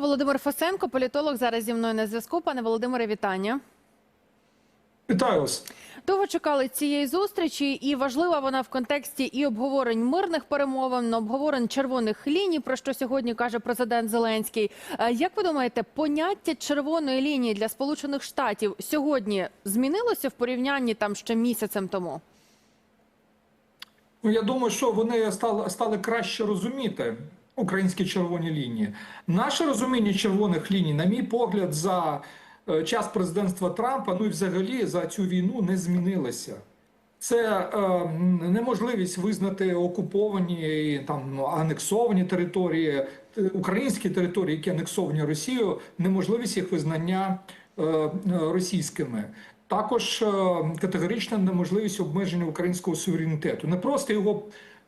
Володимир Фасенко, політолог зараз зі мною на зв'язку. Пане Володимире, вітання. Вітаю вас. Довго чекали цієї зустрічі, і важлива вона в контексті і обговорень мирних перемовин, обговорень червоних ліній, про що сьогодні каже президент Зеленський. Е, Як ви думаєте, поняття червоної лінії для Сполучених Штатів сьогодні змінилося в порівнянні там ще місяцем тому? Ну, я думаю, що вони стали, стали краще розуміти українські червоні лінії. Наше розуміння червоних ліній, на мій погляд, за е, час президентства Трампа, ну і взагалі за цю війну не змінилося. Це е, неможливість визнати окуповані і там ну, анексовані території, е, українські території, які анексовані Росією, неможливість їх визнання е, е, російськими. Також е, категорична неможливість обмеження українського суверенітету, не просто його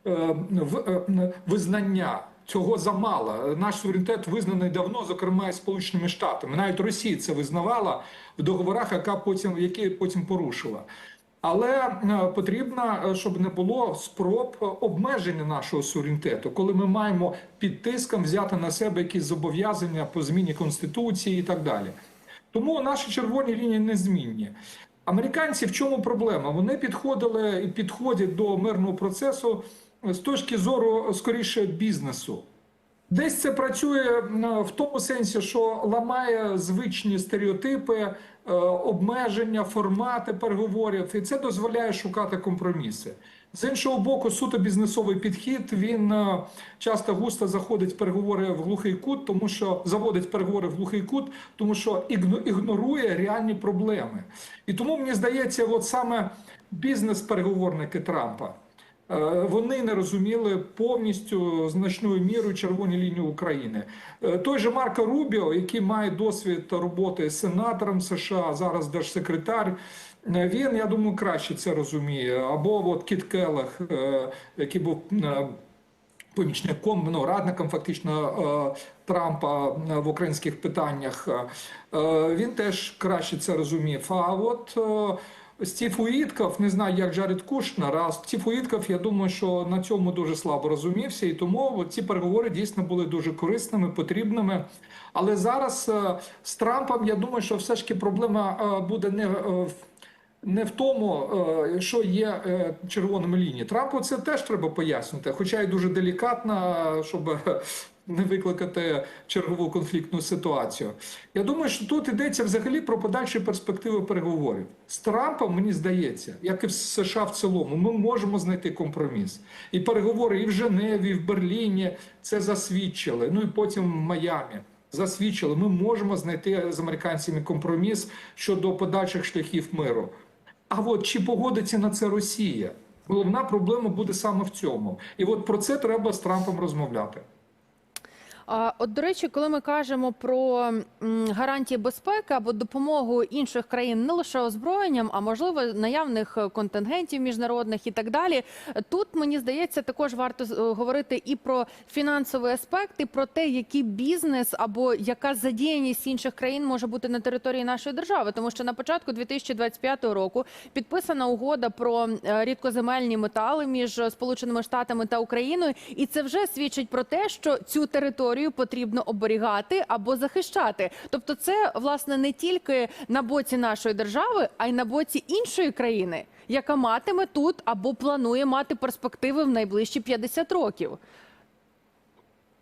е, в- е, визнання. Цього замало. Наш суверенітет визнаний давно, зокрема і Сполученими Штатами. Навіть Росія це визнавала в договорах, яка потім які потім порушила. Але е, потрібно, е, щоб не було спроб обмеження нашого суверенітету, коли ми маємо під тиском взяти на себе якісь зобов'язання по зміні конституції і так далі. Тому наші червоні лінії незмінні. Американці в чому проблема? Вони підходили і підходять до мирного процесу з точки зору скоріше бізнесу. Десь це працює в тому сенсі, що ламає звичні стереотипи, е, обмеження, формати переговорів, і це дозволяє шукати компроміси. З іншого боку, суто бізнесовий підхід він е, часто густо заходить в переговори в глухий кут, тому що заводить переговори в глухий кут, тому що ігно- ігнорує реальні проблеми. І тому мені здається, от саме бізнес-переговорники Трампа. Е, Вони не розуміли повністю значною мірою червоні лінії України. Е, Той же Марко Рубіо, який має досвід роботи сенатором США, зараз держсекретар. е, Він, я думаю, краще це розуміє. Або от Кіт Келлах, який був помічником, ну, радником фактично Трампа в українських питаннях. Він теж краще це розумів. А от Стів Уітков, не знаю, як Джаред Кушнер, а Стів я думаю, що на цьому дуже слабо розумівся, і тому ці переговори дійсно були дуже корисними, потрібними. Але зараз е, з Трампом я думаю, що все ж таки проблема е, буде не е, в не в тому, що є червоними лініями. Трампу це теж треба пояснити, хоча й дуже делікатно, щоб не викликати чергову конфліктну ситуацію. Я думаю, що тут йдеться взагалі про подальші перспективи переговорів. З Трампом, мені здається, як і в США в цілому, ми можемо знайти компроміс. І переговори і в Женеві, і в Берліні це засвідчили. Ну і потім в Майамі. Засвідчили, ми можемо знайти з американцями компроміс щодо подальших шляхів миру. А от чи погодиться на це Росія? Головна проблема буде саме в цьому. І от про це треба з Трампом розмовляти. От до речі, коли ми кажемо про гарантії безпеки або допомогу інших країн не лише озброєнням, а можливо наявних е, контингентів міжнародних і так далі. Тут мені здається, також варто е, говорити і про фінансовий аспект, і про те, який бізнес або яка задіяність інших країн може бути на території нашої держави, тому що на початку 2025 року підписана угода про е, рідкоземельні метали між Сполученими Штатами та Україною, і це вже свідчить про те, що цю територію потрібно оберігати або захищати. Тобто, це власне не тільки на боці нашої держави, а й на боці іншої країни, яка матиме тут або планує мати перспективи в найближчі 50 років.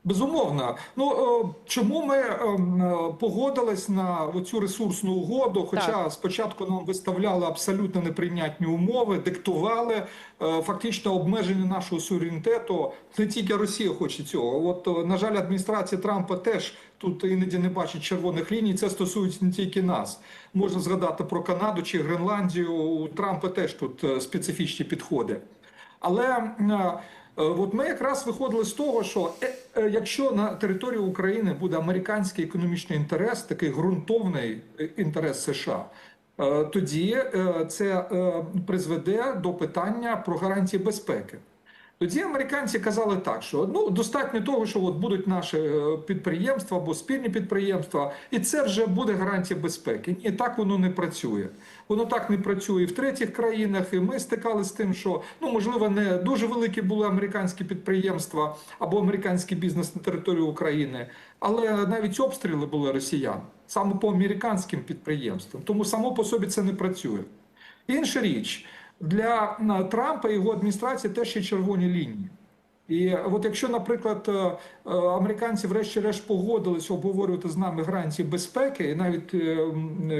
Безумовно. Ну е, чому ми е, е, погодились на цю ресурсну угоду? Хоча Так. спочатку нам виставляли абсолютно неприйнятні умови, диктували фактично обмеження нашого суверенітету. Не тільки Росія хоче цього. От на жаль, адміністрація Трампа теж тут іноді не бачить червоних ліній. Це стосується не тільки нас. Можна згадати про Канаду чи Гренландію. У Трампа теж тут специфічні підходи. Але от ми якраз виходили з того, що е, е, якщо на території України буде американський економічний інтерес, такий ґрунтовний е, інтерес США, е, тоді е, це е, призведе до питання про гарантії безпеки. Тоді американці казали так, що ну достатньо того, що от будуть наші е, підприємства або спільні підприємства, і це вже буде гарантія безпеки. Ні, так воно не працює. Воно так не працює і в третіх країнах. І ми стикалися з тим, що ну можливо не дуже великі були американські підприємства або американський бізнес на території України, але навіть обстріли були росіян саме по американським підприємствам. Тому само по собі це не працює. Інша річ для Трампа і його адміністрації теж є червоні лінії. І от якщо, наприклад, е, е, американці врешті-решт погодились обговорювати з нами гарантії безпеки, і навіть е,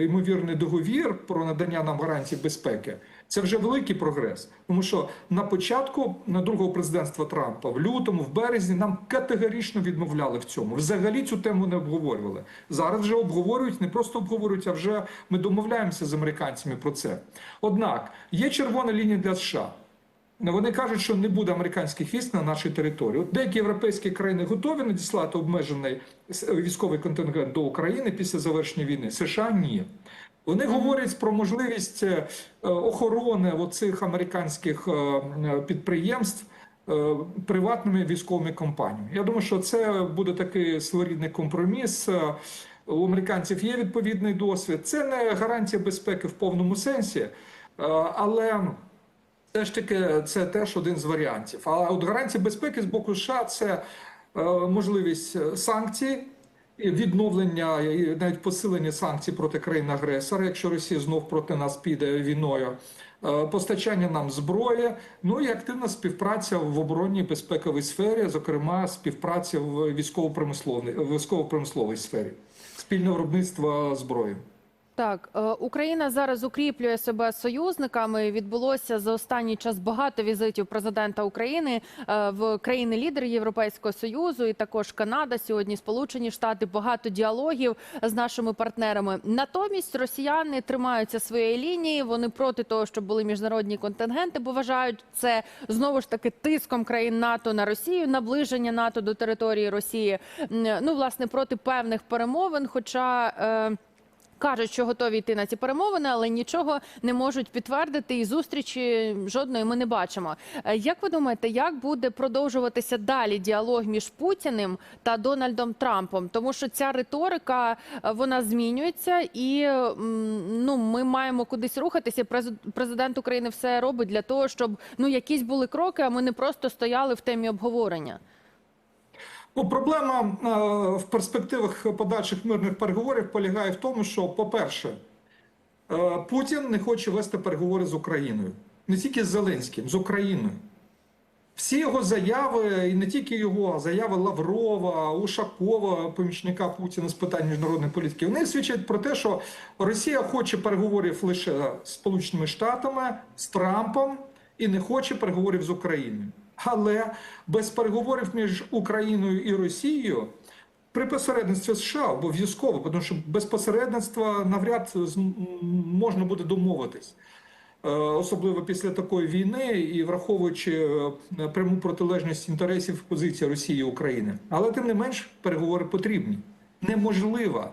ймовірний договір про надання нам гарантій безпеки, це вже великий прогрес. Тому що на початку на другого президентства Трампа, в лютому, в березні, нам категорично відмовляли в цьому. Взагалі цю тему не обговорювали. Зараз вже обговорюють, не просто обговорюють, а вже ми домовляємося з американцями про це. Однак є червона лінія для США. Ну, Вони кажуть, що не буде американських військ на нашій території. От деякі європейські країни готові надіслати обмежений військовий контингент до України після завершення війни. США ні. Вони говорять про можливість е, охорони оцих американських е, підприємств е, приватними військовими компаніями. Я думаю, що це буде такий своєрідний компроміс. У американців є відповідний досвід. Це не гарантія безпеки в повному сенсі, але все ж таки це теж один з варіантів. А от гарантія безпеки з боку США це е, можливість е, санкцій. Відновлення і навіть посилення санкцій проти країн-агресора, якщо Росія знов проти нас піде війною, Е, постачання нам зброї, ну і активна співпраця в оборонній безпековій сфері, зокрема співпраця в військово-промисловій військово-промисловій сфері, спільне виробництво зброї. Так, е, Україна зараз укріплює себе союзниками. Відбулося за останній час багато візитів президента України е, в країни-лідери Європейського союзу, і також Канада сьогодні, Сполучені Штати, багато діалогів з нашими партнерами. Натомість росіяни тримаються своєї лінії. Вони проти того, щоб були міжнародні контингенти, бо вважають це знову ж таки тиском країн НАТО на Росію, наближення НАТО до території Росії. Ну власне проти певних перемовин. Хоча е, Кажуть, що готові йти на ці перемовини, але нічого не можуть підтвердити, і зустрічі жодної ми не бачимо. Е, Як ви думаєте, як буде продовжуватися далі діалог між Путіним та Дональдом Трампом? Тому що ця риторика е, вона змінюється, і ну ми маємо кудись рухатися. През- Президент України все робить для того, щоб ну якісь були кроки, а ми не просто стояли в темі обговорення. Ну, проблема е, в перспективах подальших мирних переговорів полягає в тому, що, по-перше, е, Путін не хоче вести переговори з Україною, не тільки з Зеленським, з Україною. Всі його заяви, і не тільки його, а заяви Лаврова, Ушакова, помічника Путіна з питань міжнародної політики, вони свідчать про те, що Росія хоче переговорів лише з Сполученими Штатами, з Трампом і не хоче переговорів з Україною. Але без переговорів між Україною і Росією при посередництві США обов'язково, тому що без посередництва навряд можна буде домовитись. Е, особливо після такої війни і враховуючи е, пряму протилежність інтересів позиції Росії і України. Але тим не менш переговори потрібні. Неможливо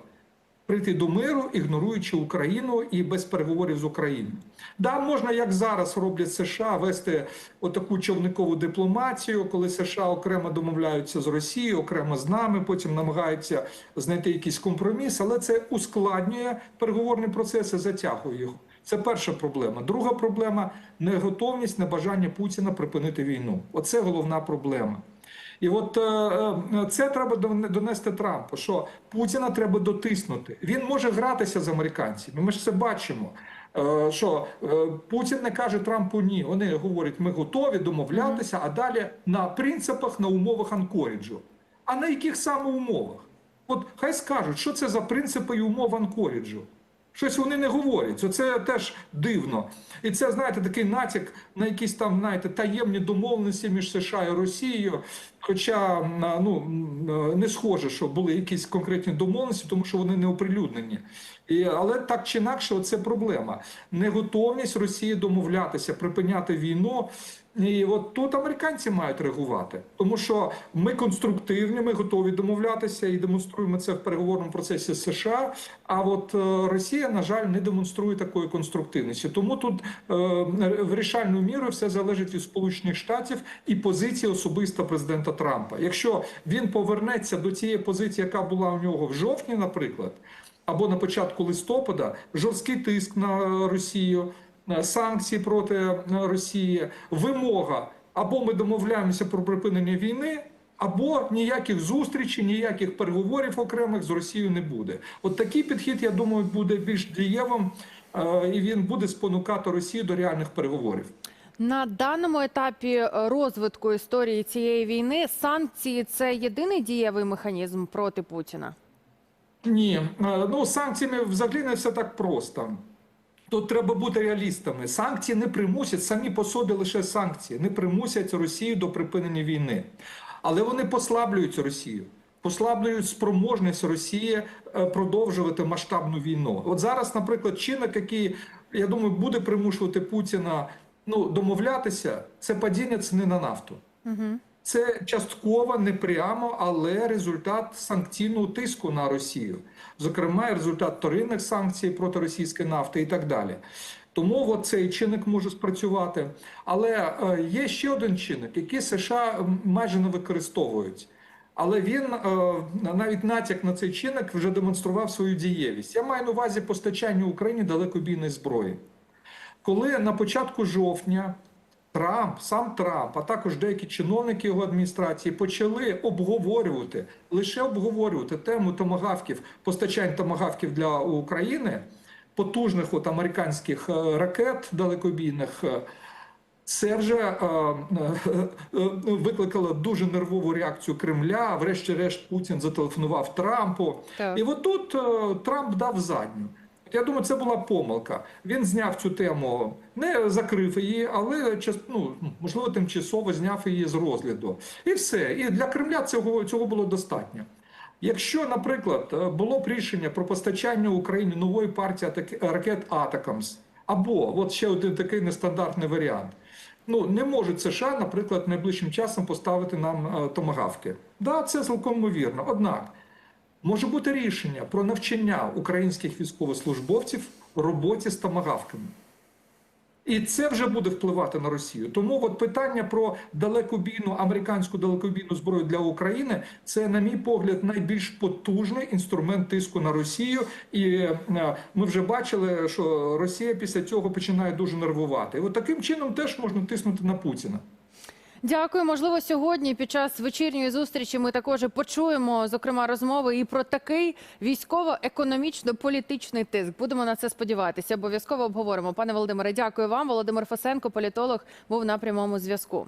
прийти до миру, ігноруючи Україну і без переговорів з Україною. Да, можна, як зараз роблять США, вести отаку човникову дипломатію, коли США окремо домовляються з Росією, окремо з нами, потім намагаються знайти якийсь компроміс, але це ускладнює переговорний процес і затягує його. Це перша проблема. Друга проблема неготовність, небажання Путіна припинити війну. Оце головна проблема. І от е, е, це треба донести Трампу, що Путіна треба дотиснути. Він може гратися з американцями. Ми ж це бачимо. е, Що Путін не каже Трампу ні. Вони говорять, ми готові домовлятися, а далі на принципах, на умовах Анкоріджу. А на яких саме умовах? От хай скажуть, що це за принципи і умови Анкоріджу. Щось вони не говорять. Оце теж дивно. І це, знаєте, такий натяк на якісь там, знаєте, таємні домовленості між США і Росією. Хоча ну, не схоже, що були якісь конкретні домовленості, тому що вони не оприлюднені. І, але так чи інакше, це проблема. Неготовність Росії домовлятися, припиняти війну. І от тут американці мають реагувати, тому що ми конструктивні, ми готові домовлятися і демонструємо це в переговорному процесі з США. А от е, Росія, на жаль, не демонструє такої конструктивності. Тому тут е, вирішальною мірою все залежить від Сполучених Штатів і позиції особисто президента Трампа. Якщо він повернеться до цієї позиції, яка була у нього в жовтні, наприклад, або на початку листопада, жорсткий тиск на Росію, е, санкції проти е, Росії, вимога або ми домовляємося про припинення війни. Або ніяких зустрічей, ніяких переговорів окремих з Росією не буде. От такий підхід, я думаю, буде більш дієвим, е, і він буде спонукати Росію до реальних переговорів. На даному етапі розвитку історії цієї війни санкції це єдиний дієвий механізм проти Путіна. Ні, ну санкціями взагалі не все так просто. Тут треба бути реалістами. Санкції не примусять самі по собі лише санкції, не примусять Росію до припинення війни, але вони послаблюють Росію, послаблюють спроможність Росії е, продовжувати масштабну війну. От зараз, наприклад, чинник, який я думаю, буде примушувати Путіна ну домовлятися, це падіння ціни на нафту. Це частково, не прямо, але результат санкційного тиску на Росію, зокрема, результат вторинних санкцій проти російської нафти і так далі. Тому от цей чинник може спрацювати. Але е, є ще один чинник, який США майже не використовують. Але він е, навіть натяк на цей чинник вже демонстрував свою дієвість. Я маю на увазі постачання Україні далекобійної зброї. Коли на початку жовтня Трамп, сам Трамп, а також деякі чиновники його адміністрації почали обговорювати лише обговорювати тему томагавків, постачань томагавків для України, потужних от американських е, ракет далекобійних. Це вже е, е, е, викликало дуже нервову реакцію Кремля. Врешті-решт Путін зателефонував Трампу. Так. І от тут е, Трамп дав задню. Я думаю, це була помилка. Він зняв цю тему, не закрив її, але ну, можливо, тимчасово зняв її з розгляду. І все. І для Кремля цього, цього було достатньо. Якщо, наприклад, е, було б рішення про постачання Україні нової партії ракет Атакамс, або от ще один такий нестандартний варіант. Ну не можуть США, наприклад, найближчим часом поставити нам е, томагавки. Да, це цілком ймовірно. Однак може бути рішення про навчання українських військовослужбовців роботі з томагавками. І це вже буде впливати на Росію. Тому от питання про далекобійну американську далекобійну зброю для України це, на мій погляд, найбільш потужний інструмент тиску на Росію. І е, ми вже бачили, що Росія після цього починає дуже нервувати. І от таким чином теж можна тиснути на Путіна. Дякую. Можливо, сьогодні під час вечірньої зустрічі ми також почуємо зокрема розмови і про такий військово-економічно-політичний тиск. Будемо на це сподіватися. Обов'язково обговоримо. Пане Володимире, дякую вам. Володимир Фасенко, політолог, був на прямому зв'язку.